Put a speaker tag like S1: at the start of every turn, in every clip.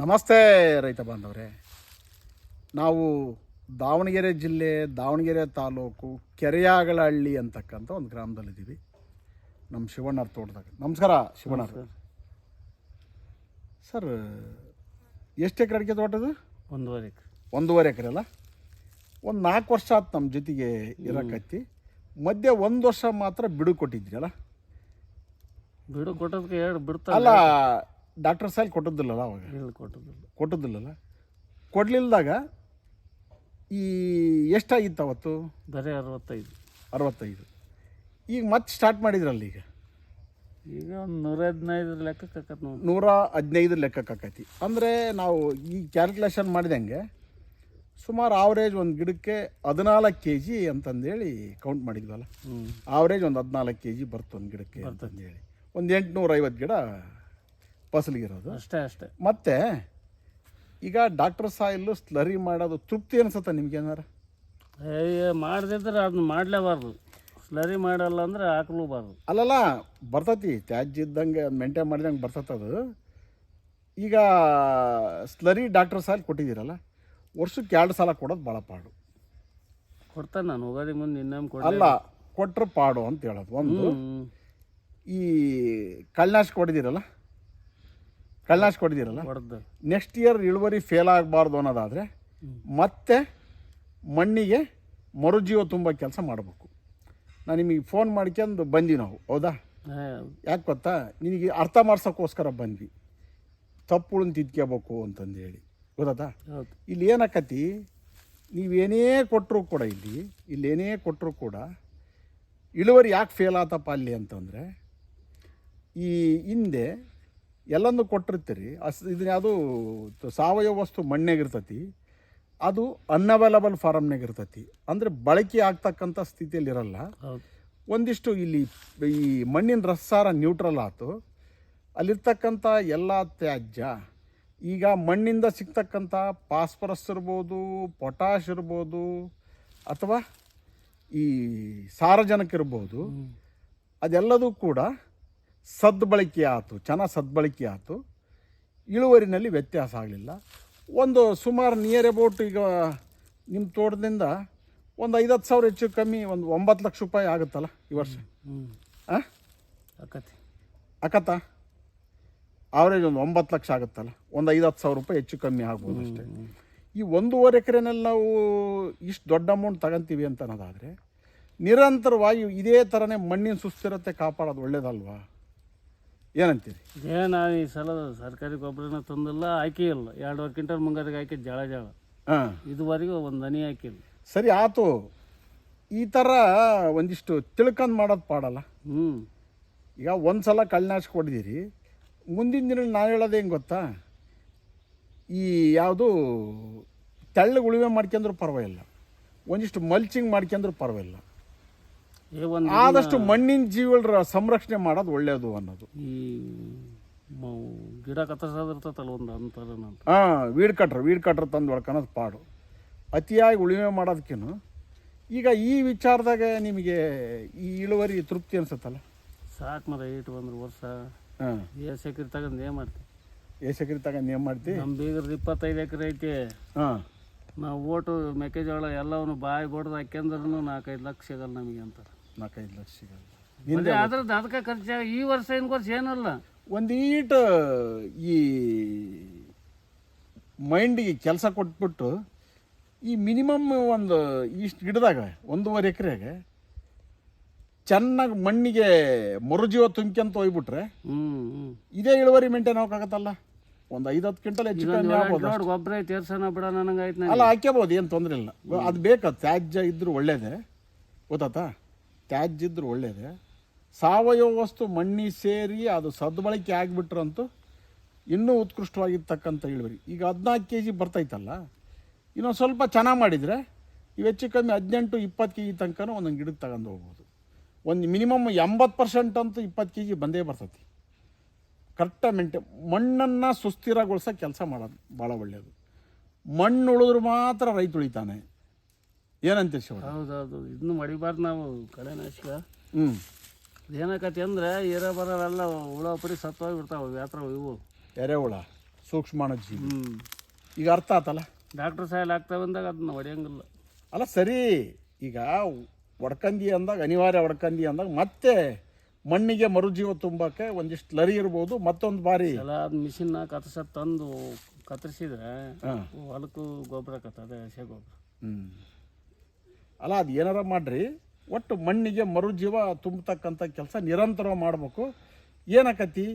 S1: ನಮಸ್ತೆ ರೈತ ಬಾಂಧವರೇ. ನಾವು ದಾವಣಗೆರೆ ಜಿಲ್ಲೆ ದಾವಣಗೆರೆ ತಾಲೂಕು ಕೆರೆಯಾಗಳಹಳ್ಳಿ ಅಂತಕ್ಕಂಥ ಒಂದು ಗ್ರಾಮದಲ್ಲಿದ್ದೀವಿ. ನಮ್ಮ ಶಿವಣ್ಣರ ತೋಟದಾಗ. ನಮಸ್ಕಾರ ಶಿವಣ್ಣ ಸರ್ ಎಷ್ಟು ಎಕರೆ ಅಡಿಕೆ ತೋಟದು
S2: ಒಂದೂವರೆ ಎಕರೆ.
S1: ಒಂದೂವರೆ ಎಕರೆ ಅಲ್ಲ? ಒಂದು ನಾಲ್ಕು ವರ್ಷ ಆಯ್ತು ನಮ್ಮ ಜೊತೆಗೆ ಇರಕತ್ತಿ. ಮಧ್ಯೆ ಒಂದು ವರ್ಷ ಮಾತ್ರ ಬಿಡು ಕೊಟ್ಟಿದ್ರಿ ಅಲ್ಲ?
S2: ಬಿಡು ಕೊಟ್ಟದಕ್ಕೆ ಎರಡು ಬಿಡ್ತಾರೆ
S1: ಅಲ್ಲ ಡಾಕ್ಟರ್ ಸಾಹೇಬ್ ಕೊಟ್ಟದ್ದಿಲ್ಲಲ್ಲ ಅವಾಗ?
S2: ಹೇಳಿ ಕೊಟ್ಟದಿಲ್ಲ
S1: ಕೊಟ್ಟದಿಲ್ಲಲ್ಲ ಕೊಡಲಿಲ್ದಾಗ ಈ ಎಷ್ಟಾಗಿತ್ತು ಅವತ್ತು?
S2: ಬರೀ ಅರವತ್ತೈದು.
S1: ಅರವತ್ತೈದು. ಈಗ ಮತ್ತೆ ಸ್ಟಾರ್ಟ್ ಮಾಡಿದ್ರಲ್ಲ ಈಗ?
S2: ಈಗ ಒಂದು ನೂರ ಹದಿನೈದು ಲೆಕ್ಕಕ್ಕೆ ಆಕತ್ ನೋಡಿ.
S1: ನೂರ ಹದಿನೈದು ಲೆಕ್ಕಕ್ಕೆ ಆಕೈತಿ. ಅಂದರೆ ನಾವು ಈ ಕ್ಯಾಲ್ಕುಲೇಷನ್ ಮಾಡಿದಂಗೆ ಸುಮಾರು ಆವ್ರೇಜ್ ಒಂದು ಗಿಡಕ್ಕೆ ಹದಿನಾಲ್ಕು ಕೆ ಜಿ ಅಂತಂದೇಳಿ ಕೌಂಟ್ ಮಾಡಿದ್ವಲ್ಲ?
S2: ಆವರೇಜ್
S1: ಆವ್ರೇಜ್ ಒಂದು ಹದಿನಾಲ್ಕು ಕೆ ಜಿ ಬರ್ತು ಒಂದು ಗಿಡಕ್ಕೆ ಅಂತಂದೇಳಿ. ಒಂದು ಎಂಟುನೂರೈವತ್ತು ಗಿಡ ಫಸಲಿಗಿರೋದು
S2: ಅಷ್ಟೇ ಅಷ್ಟೇ.
S1: ಮತ್ತೆ ಈಗ ಡಾಕ್ಟರ್ ಸಾಯಿಲ್ಲು ಸ್ಲರಿ ಮಾಡೋದು ತೃಪ್ತಿ ಅನ್ಸುತ್ತೆ ನಿಮ್ಗೆ ಏನಾರ?
S2: ಏ ಮಾಡದಿದ್ರೆ ಅದನ್ನ ಮಾಡಲೇಬಾರ್ದು. ಸ್ಲರಿ ಮಾಡಲ್ಲ ಅಂದ್ರೆ ಹಾಕ್ಲೂಬಾರ್ದು.
S1: ಅಲ್ಲಲ್ಲ ಬರ್ತತಿ. ತ್ಯಾಜ್ಯ ಇದ್ದಂಗೆ ಮೇಂಟೈನ್ ಮಾಡಿದಂಗೆ ಬರ್ತೈತೆ ಅದು. ಈಗ ಸ್ಲರಿ ಡಾಕ್ಟರ್ ಸಾಯಿಲ್ ಕೊಟ್ಟಿದ್ದೀರಲ್ಲ ವರ್ಷಕ್ಕೆ ಎರಡು ಸಲ ಕೊಡೋದು ಭಾಳ ಪಾಡು.
S2: ಕೊಡ್ತಾನೆ ನಾನು ಹೋಗೋದಿ ಮುಂದೆ ಇನ್ನೊಮ್ಮೆ ಕೊಡ
S1: ಅಲ್ಲ ಕೊಟ್ರೆ ಪಾಡು ಅಂತ ಹೇಳೋದು ಒಂದು. ಈ ಕಳ್ನಾಶ್ ಕೊಟ್ಟಿದ್ದೀರಲ್ಲ ಕಳ್ನಾಶ್ ಕೊಡ್ದಿರಲ್ಲ?
S2: ಕೊಡ್ದು.
S1: ನೆಕ್ಸ್ಟ್ ಇಯರ್ ಇಳುವರಿ ಫೇಲ್ ಆಗಬಾರ್ದು ಅನ್ನೋದಾದರೆ ಮತ್ತೆ ಮಣ್ಣಿಗೆ ಮರುಜೀವ ತುಂಬ ಕೆಲಸ ಮಾಡಬೇಕು. ನಾನು ನಿಮಗೆ ಫೋನ್ ಮಾಡ್ಕೊಂಡು ಬಂದಿ ನಾವು ಹೌದಾ? ಯಾಕೆ ಗೊತ್ತಾ? ನಿನಗೆ ಅರ್ಥ ಮಾಡ್ಸೋಕ್ಕೋಸ್ಕರ ಬಂದ್ವಿ. ತಪ್ಪುಳನ್ನ ತಿದ್ಕೋಬೇಕು ಅಂತಂದೇಳಿ. ಗೊತ್ತಾ
S2: ಹೌದು.
S1: ಇಲ್ಲಿ ಏನಕ್ಕತಿ ನೀವೇನೇ ಕೊಟ್ಟರು ಕೂಡ ಇಲ್ಲಿ ಇಲ್ಲೇನೇ ಕೊಟ್ಟರು ಕೂಡ ಇಳುವರಿ ಯಾಕೆ ಫೇಲ್ ಆತಪ್ಪ ಅಲ್ಲಿ ಅಂತಂದರೆ ಈ ಹಿಂದೆ ಎಲ್ಲನೂ ಕೊಟ್ಟಿರ್ತೀರಿ. ಅಸ್ ಇದನ್ನ ಯಾವುದು ಸಾವಯವ ವಸ್ತು ಮಣ್ಣಾಗಿರ್ತತಿ ಅದು ಅನ್ಅವೈಲಬಲ್ ಫಾರಮ್ನಾಗ ಇರ್ತತಿ. ಅಂದರೆ ಬಳಕೆ ಆಗ್ತಕ್ಕಂಥ ಸ್ಥಿತಿಯಲ್ಲಿ ಇರಲ್ಲ. ಒಂದಿಷ್ಟು ಇಲ್ಲಿ ಈ ಮಣ್ಣಿನ ರಸಾರ ನ್ಯೂಟ್ರಲ್ ಆಯಿತು ಅಲ್ಲಿರ್ತಕ್ಕಂಥ ಎಲ್ಲ ತ್ಯಾಜ್ಯ ಈಗ ಮಣ್ಣಿಂದ ಸಿಗ್ತಕ್ಕಂಥ ಫಾಸ್ಫರಸ್ ಇರ್ಬೋದು ಪೊಟ್ಯಾಶ್ ಇರ್ಬೋದು ಅಥವಾ ಈ ಸಾರಜನಕ ಇರ್ಬೋದು ಅದೆಲ್ಲದೂ ಕೂಡ ಸದ್ಬಳಕೆ ಆಯಿತು ಚೆನ್ನಾಗಿ ಸದ್ಬಳಕೆ ಆಯಿತು ಇಳುವರಿನಲ್ಲಿ ವ್ಯತ್ಯಾಸ ಆಗಲಿಲ್ಲ. ಒಂದು ಸುಮಾರು ನಿಯರ್ ಅಬೌಟ್ ಈಗ ನಿಮ್ಮ ತೋಟದಿಂದ ಒಂದು ಐವತ್ತು ಸಾವಿರ ಹೆಚ್ಚು ಕಮ್ಮಿ ಒಂದು ಒಂಬತ್ತು ಲಕ್ಷ ರೂಪಾಯಿ ಆಗುತ್ತಲ್ಲ ಈ ವರ್ಷ? ಹಾಂ
S2: ಆಕತಿ.
S1: ಅಕತ್ತ ಆವ್ರೇಜ್ ಒಂದು ಒಂಬತ್ತು ಲಕ್ಷ ಆಗುತ್ತಲ್ಲ. ಒಂದು ಐವತ್ತು ಸಾವಿರ ರೂಪಾಯಿ ಹೆಚ್ಚು ಕಮ್ಮಿ ಆಗ್ಬೋದು ಅಷ್ಟೇ. ಈ ಒಂದೂವರೆ ಎಕರೆನಲ್ಲಿ ನಾವು ಇಷ್ಟು ದೊಡ್ಡ ಅಮೌಂಟ್ ತಗೊಂತೀವಿ ಅಂತ ಅನ್ನೋದಾದರೆ ನಿರಂತರವಾಗಿ ಇದೇ ಥರನೇ ಮಣ್ಣಿನ ಸುಸ್ಥಿರತೆ ಕಾಪಾಡೋದು ಒಳ್ಳೇದಲ್ವಾ? ಏನಂತೀರಿ?
S2: ಏ ನಾನು ಈ ಸಲ ಸರ್ಕಾರಿ ಗೊಬ್ಬರನ ತಂದಿಲ್ಲ ಹಾಕಿ ಇಲ್ಲ. ಎರಡುವರೆ ಕ್ವಿಂಟಲ್ ಮುಂಗಾರಿಗೆ ಹಾಕಿ ಜಳ ಜಳ.
S1: ಹಾಂ.
S2: ಇದುವರೆಗೂ ಒಂದು ಹನಿ ಹಾಕಿಲ್ಲ
S1: ಸರಿ ಆತು. ಈ ಥರ ಒಂದಿಷ್ಟು ತಿಳ್ಕೊಂಡು ಮಾಡೋದು ಪಾಡಲ್ಲ.
S2: ಹ್ಞೂ
S1: ಈಗ ಒಂದು ಸಲ ಕಳ್ನಾಶಕ ಹೊಡೆದಿರಿ. ಮುಂದಿನ ದಿನ ನಾನು ಹೇಳೋದು ಹೆಂಗೆ ಗೊತ್ತಾ? ಈ ಯಾವುದು ತೆಳ್ಳಗೆ ಉಳುವೆ ಮಾಡ್ಕೊಂಡ್ರು ಪರವಾಗಿಲ್ಲ. ಒಂದಿಷ್ಟು ಮಲ್ಚಿಂಗ್ ಮಾಡ್ಕೊಂಡ್ರು ಪರವಾಗಿಲ್ಲ. ಆದಷ್ಟು ಮಣ್ಣಿನ ಜೀವಗಳ ಸಂರಕ್ಷಣೆ ಮಾಡೋದು ಒಳ್ಳೆಯದು ಅನ್ನೋದು.
S2: ಈ ಗಿಡ ಕತ್ತರಿಸೋದಿರ್ತೈತಲ್ಲ ಒಂದು ಅಂತರ ಅಂತ
S1: ಹಾಂ ವೀಡ್ ಕಟ್ರ್ ವೀಡ್ ಕಟ್ರ್ ತಂದು ಹೊಡ್ಕೊಳೋದು ಪಾಡು. ಅತಿಯಾಗಿ ಉಳುಮೆ ಮಾಡೋದಕ್ಕೇನು ಈಗ ಈ ವಿಚಾರದಾಗ ನಿಮಗೆ ಈ ಇಳುವರಿ ತೃಪ್ತಿ ಅನ್ಸುತ್ತಲ್ಲ?
S2: ಸಾಕು ಮರ ಏಟು ಬಂದ್ರೆ ವರ್ಷ.
S1: ಹಾಂ.
S2: ಏ ಸೆಕ್ರಿ ತಗೊಂಡು ಏನು ಮಾಡ್ತೀವಿ
S1: ಸೆಕ್ರಿ ತಗೊಂಡು ಏನು ಮಾಡ್ತೀವಿ
S2: ನಮ್ಮ ಬೀಗರ್ದು ಇಪ್ಪತ್ತೈದು ಎಕರೆ ಐತಿ.
S1: ಹಾಂ.
S2: ನಾವು ಓಟು ಮೆಕ್ಕೆಜೋಳ ಎಲ್ಲವನ್ನು ಬಾಯಿ ಬಡ್ದು ಹಾಕ್ಯಂದ್ರೂ ನಾಲ್ಕೈದು ಲಕ್ಷ ಸಿಗಲ್ಲ ನಮಗೆ ಅಂತಾರೆ.
S1: ನಾಲ್ಕೈದು ಲಕ್ಷ ಸಿಗಲ್ಲ.
S2: ಮತ್ತೆ ಅದ್ರದ್ದು ಅದಕ್ಕೆ ಖರ್ಚು ಈ ವರ್ಷ ಇನ್ನು ವರ್ಷ ಏನಲ್ಲ
S1: ಒಂದೀಟ ಈ ಮೈಂಡಿಗೆ ಕೆಲಸ ಕೊಟ್ಬಿಟ್ಟು ಈ ಮಿನಿಮಮ್ ಒಂದು ಇಷ್ಟು ಗಿಡದಾಗ ಒಂದೂವರೆ ಎಕರೆಗೆ ಚೆನ್ನಾಗಿ ಮಣ್ಣಿಗೆ ಮರುಜೀವ ತುಂಬ್ಕೊಂತ ಹೋಗ್ಬಿಟ್ರೆ ಇದೇ ಇಳುವರಿ ಮೇಂಟೈನ್ ಆಗೋಕ್ಕಾಗತ್ತಲ್ಲ? ಒಂದು ಹತ್ತು ಕ್ವಿಂಟಲ್ ಹೆಚ್ಚು ಕಮ್ಮಿ ಆಗ್ಬೋದು
S2: ಗೊಬ್ಬರ ತೇರ್ಸೋಣ ಬಿಡ ನನಗೆ
S1: ಅಲ್ಲ ಹಾಕ್ಯಬೋದು ಏನು ತೊಂದರೆ ಇಲ್ಲ. ಅದು ಬೇಕಾ? ತ್ಯಾಜ್ಯ ಇದ್ರೂ ಒಳ್ಳೇದೇ? ಗೊತ್ತಾತಾ ತ್ಯಾಜ್ಯ ಇದ್ರೂ ಒಳ್ಳೇದೇ. ಸಾವಯವ ವಸ್ತು ಮಣ್ಣಿ ಸೇರಿ ಅದು ಸದ್ಬಳಕೆ ಆಗಿಬಿಟ್ರಂತೂ ಇನ್ನೂ ಉತ್ಕೃಷ್ಟವಾಗಿರ್ತಕ್ಕಂಥ ಇಳುವರಿ. ಈಗ ಹದಿನಾಲ್ಕು ಕೆ ಜಿ ಬರ್ತೈತಲ್ಲ, ಇನ್ನೊಂದು ಸ್ವಲ್ಪ ಚೆನ್ನಾಗಿ ಮಾಡಿದರೆ ಇವು ಹೆಚ್ಚು ಕಮ್ಮಿ ಹದಿನೆಂಟು ಇಪ್ಪತ್ತು ಕೆ ಜಿ ತನಕನೂ ಒಂದೊಂದು ಗಿಡಕ್ಕೆ ತಗೊಂಡು ಹೋಗ್ಬೋದು. ಒಂದು ಮಿನಿಮಮ್ ಎಂಬತ್ತು ಪರ್ಸೆಂಟ್ ಅಂತೂ ಇಪ್ಪತ್ತು ಕೆ ಜಿ ಬಂದೇ ಬರ್ತೈತಿ. ಕರೆಕ್ಟಾಗಿ ಮೆಂಟೆ ಮಣ್ಣನ್ನು ಸುಸ್ಥಿರಗೊಳಿಸೋ ಕೆಲಸ ಮಾಡೋದು ಭಾಳ ಒಳ್ಳೆಯದು ಮಣ್ಣು ಉಳಿದ್ರೆ ಮಾತ್ರ ರೈತ ಉಳಿತಾನೆ. ಏನಂತೀರಿ ಶಿವ
S2: ಹೌದೌದು ಇದನ್ನು ಮಡಿಬಾರ್ದು ನಾವು ಕಳೆನಾಶಕ
S1: ಹ್ಞೂ
S2: ಏನಾಕತಿ ಅಂದ್ರೆ ಏರ ಬರೋವೆಲ್ಲ ಹುಳ ಪರಿ ಸತ್ತೋಗಿ ಬಿಡ್ತಾವೆ ವ್ಯಾತ್ರ ಇವು.
S1: ಎರೆಹುಳ ಸೂಕ್ಷ್ಮಾಣು ಜೀವಿ.
S2: ಹ್ಞೂ
S1: ಈಗ ಅರ್ಥ ಆತಲ್ಲ?
S2: ಡಾಕ್ಟ್ರ್ ಸಾಯಲ್ ಆಗ್ತಾ ಬಂದಾಗ ಅದನ್ನ ಹೊಡೆಯಂಗಿಲ್ಲ.
S1: ಅಲ್ಲ ಸರಿ. ಈಗ ಒಡ್ಕಂದಿ ಅಂದಾಗ ಅನಿವಾರ್ಯ ಒಡ್ಕಂದಿ ಅಂದಾಗ ಮತ್ತೆ ಮಣ್ಣಿಗೆ ಮರುಜೀವ ತುಂಬಕ್ಕೆ ಒಂದಿಷ್ಟು ಲರಿ ಇರ್ಬೋದು ಮತ್ತೊಂದು ಬಾರಿ.
S2: ಎಲ್ಲ ಅದು ಮಿಷಿನ್ನ ಕತ್ತರ್ಸ ತಂದು ಕತ್ತರಿಸಿದ್ರೆ ಹೊಲಕ್ಕೂ ಗೊಬ್ಬರ ಕತ್ತದೆ ಹಸೆ ಗೊಬ್ಬರ
S1: ಹ್ಞೂ ಅಲ್ಲ ಅದು ಏನಾರ ಮಾಡ್ರಿ ಒಟ್ಟು ಮಣ್ಣಿಗೆ ಮರುಜೀವ ತುಂಬತಕ್ಕಂಥ ಕೆಲಸ ನಿರಂತರ ಮಾಡಬೇಕು. ಏನಕತಿ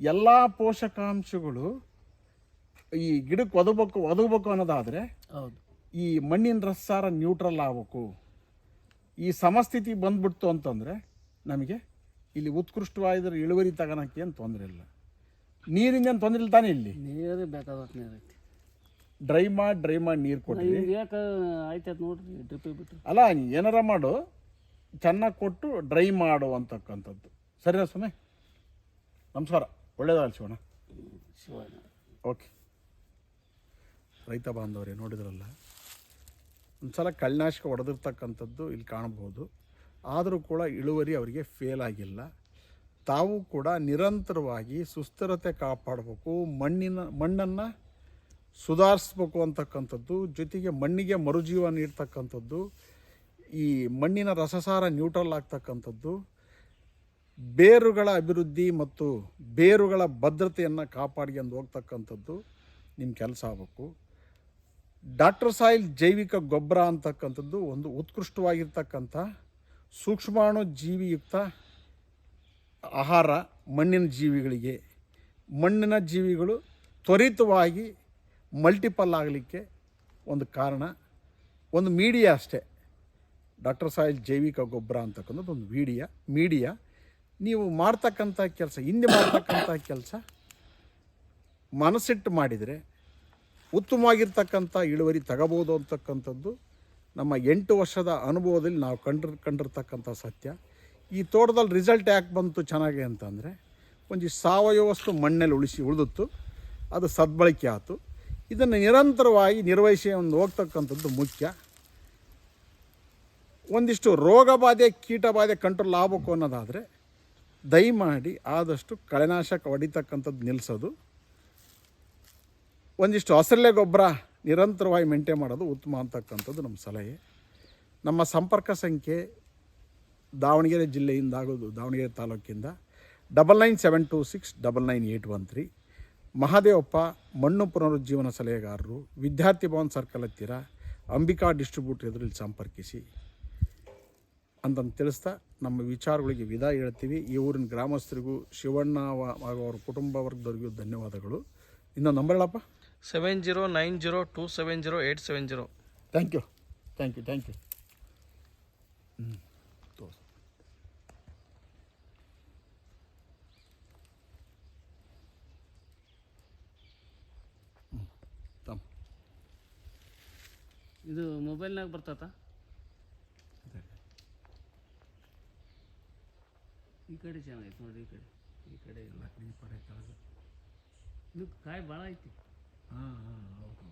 S1: ಎಲ್ಲ ಪೋಷಕಾಂಶಗಳು ಈ ಗಿಡಕ್ಕೆ ಒದಬೇಕು ಒದಗಬೇಕು ಅನ್ನೋದಾದರೆ
S2: ಹೌದು.
S1: ಈ ಮಣ್ಣಿನ ರಸಾರ ನ್ಯೂಟ್ರಲ್ ಆಗಬೇಕು. ಈ ಸಮಸ್ಥಿತಿ ಬಂದ್ಬಿಡ್ತು ಅಂತಂದರೆ ನಮಗೆ ಇಲ್ಲಿ ಉತ್ಕೃಷ್ಟವಾದ ಇಳುವರಿ ತಗೋಣಕ್ಕೆ ಏನು ತೊಂದರೆ ಇಲ್ಲ. ನೀರಿಂದ ಏನು ತೊಂದರೆ ಇಲ್ಲ ತಾನೇ ಇಲ್ಲಿ?
S2: ನೀರು ಬೇಕಾದ ನೀರು ಐತಿ
S1: ಡ್ರೈ ಮಾಡಿ ಡ್ರೈ ಮಾಡಿ ನೀರು
S2: ಈಗ ಯಾಕೆ ಆಯ್ತು ನೋಡ್ರಿ ಡ್ರಿಪ್ ಬಿಟ್ರಿ.
S1: ಅಲ್ಲ ಏನಾರ ಮಾಡು. ಚೆನ್ನಾಗಿ ಕೊಟ್ಟು ಡ್ರೈ ಮಾಡು ಅಂತಕ್ಕಂಥದ್ದು. ಸರಿನಾ ಸ್ವಾಮಿ? ನಮಸ್ಕಾರ. ಒಳ್ಳೇದಾಗಲಿ ಶಿವಣ್ಣ.
S2: ಶಿವಣ್ಣ.
S1: ಓಕೆ. ರೈತ ಬಾಂಧವರೇ ನೋಡಿದ್ರಲ್ಲ? ಒಂದು ಸಲ ಕಳ್ಳನಾಶಕ ಹೊಡೆದಿರ್ತಕ್ಕಂಥದ್ದು ಇಲ್ಲಿ ಕಾಣಬಹುದು. ಆದರೂ ಕೂಡ ಇಳುವರಿ ಅವರಿಗೆ ಫೇಲ್ ಆಗಿಲ್ಲ. ತಾವು ಕೂಡ ನಿರಂತರವಾಗಿ ಸುಸ್ಥಿರತೆ ಕಾಪಾಡಬೇಕು. ಮಣ್ಣಿನ ಮಣ್ಣನ್ನು ಸುಧಾರಿಸ್ಬೇಕು ಅಂತಕ್ಕಂಥದ್ದು, ಜೊತೆಗೆ ಮಣ್ಣಿಗೆ ಮರುಜೀವ ನೀಡ್ತಕ್ಕಂಥದ್ದು, ಈ ಮಣ್ಣಿನ ರಸಸಾರ ನ್ಯೂಟ್ರಲ್ ಆಗ್ತಕ್ಕಂಥದ್ದು, ಬೇರುಗಳ ಅಭಿವೃದ್ಧಿ ಮತ್ತು ಬೇರುಗಳ ಭದ್ರತೆಯನ್ನು ಕಾಪಾಡ್ಕೊಂಡು ಹೋಗ್ತಕ್ಕಂಥದ್ದು ನಿಮ್ಮ ಕೆಲಸ ಆಗಬೇಕು. ಡಾಕ್ಟರ್ ಸಾಯಿಲ್ ಜೈವಿಕ ಗೊಬ್ಬರ ಅಂತಕ್ಕಂಥದ್ದು ಒಂದು ಉತ್ಕೃಷ್ಟವಾಗಿರ್ತಕ್ಕಂಥ ಸೂಕ್ಷ್ಮಾಣು ಜೀವಿಯುಕ್ತ ಆಹಾರ ಮಣ್ಣಿನ ಜೀವಿಗಳಿಗೆ. ಮಣ್ಣಿನ ಜೀವಿಗಳು ತ್ವರಿತವಾಗಿ ಮಲ್ಟಿಪಲ್ ಆಗಲಿಕ್ಕೆ ಒಂದು ಕಾರಣ, ಒಂದು ಮೀಡಿಯಾ ಅಷ್ಟೇ. ಡಾಕ್ಟರ್ ಸಾಯಿಲ್ ಜೈವಿಕ ಗೊಬ್ಬರ ಅಂತಕ್ಕಂಥದ್ದು ಒಂದು ಮೀಡಿಯಾ ಮೀಡಿಯಾ ನೀವು ಮಾಡ್ತಕ್ಕಂಥ ಕೆಲಸ, ಹಿಂದೆ ಮಾಡ್ತಕ್ಕಂಥ ಕೆಲಸ ಮನಸ್ಸಿಟ್ಟು ಮಾಡಿದರೆ ಉತ್ತಮವಾಗಿರ್ತಕ್ಕಂಥ ಇಳುವರಿ ತಗೋಬೋದು ಅಂತಕ್ಕಂಥದ್ದು ನಮ್ಮ ಎಂಟು ವರ್ಷದ ಅನುಭವದಲ್ಲಿ ನಾವು ಕಂಡಿರ್, ಕಂಡಿರ್ತಕ್ಕಂಥ ಸತ್ಯ. ಈ ತೋಟದಲ್ಲಿ ರಿಸಲ್ಟ್ ಯಾಕೆ ಬಂತು ಚೆನ್ನಾಗಿ ಅಂತಂದರೆ ಒಂದು ಸಾವಯವ ವಸ್ತು ಮಣ್ಣಲ್ಲಿ ಉಳಿಸಿ ಉಳಿದಿತ್ತು, ಅದು ಸದ್ಬಳಕೆ ಆಯಿತು ಇದನ್ನು ನಿರಂತರವಾಗಿ ನಿರ್ವಹಿಸಿ ಒಂದು ಹೋಗ್ತಕ್ಕಂಥದ್ದು ಮುಖ್ಯ. ಒಂದಿಷ್ಟು ರೋಗ ಬಾಧೆ ಕೀಟ ಬಾಧೆ ಕಂಟ್ರೋಲ್ ಆಗಬೇಕು ಅನ್ನೋದಾದರೆ ದಯಮಾಡಿ ಆದಷ್ಟು ಕಳೆನಾಶಕ ಹೊಡಿತಕ್ಕಂಥದ್ದು ನಿಲ್ಲಿಸೋದು ಒಂದಿಷ್ಟು ಹಸರಲೆ ಗೊಬ್ಬರ ನಿರಂತರವಾಗಿ ಮೇಂಟೈನ್ ಮಾಡೋದು ಉತ್ತಮ ಅಂತಕ್ಕಂಥದ್ದು ನಮ್ಮ ಸಲಹೆ. ನಮ್ಮ ಸಂಪರ್ಕ ಸಂಖ್ಯೆ ದಾವಣಗೆರೆ ಜಿಲ್ಲೆಯಿಂದ ಆಗೋದು Davanagere ತಾಲೂಕಿಂದ. Double nine seven two six double nine eight one three Mahadevappa ಮಣ್ಣು ಪುನರುಜ್ಜೀವನ ಸಲಹೆಗಾರರು ವಿದ್ಯಾರ್ಥಿ ಭವನ್ ಸರ್ಕಲ್ ಹತ್ತಿರ ಅಂಬಿಕಾ ಡಿಸ್ಟ್ರಿಬ್ಯೂಟರ್ ಎದುರಲ್ಲಿ ಸಂಪರ್ಕಿಸಿ. ಅಂತಂದು ತಿಳಿಸ್ತಾ ನಮ್ಮ ವಿಚಾರಗಳಿಗೆ ವಿದಾಯ ಹೇಳ್ತೀವಿ. ಈ ಊರಿನ ಗ್ರಾಮಸ್ಥರಿಗೂ ಶಿವಣ್ಣ ಹಾಗೂ ಅವರ ಕುಟುಂಬ ವರ್ಗದವ್ರಿಗೂ ಧನ್ಯವಾದಗಳು. ಇನ್ನೊಂದು ನಂಬರ್ ಹೇಳಪ್ಪ?
S3: Seven zero nine zero two seven zero eight seven zero
S1: thank you thank you thank you ಹ್ಞೂ
S2: ಇದು ಮೊಬೈಲ್ನಾಗ ಬರ್ತತ ಈ ಕಡೆ ಚೆನ್ನಾಗೈತೆ ನೋಡಿ ಈ ಕಡೆ. ಈ ಕಡೆ ಇಲ್ಲ ಇದು ಕಾಯಿ ಭಾಳ ಐತಿ.
S1: ಹಾಂ ಹಾಂ ಹೌದು.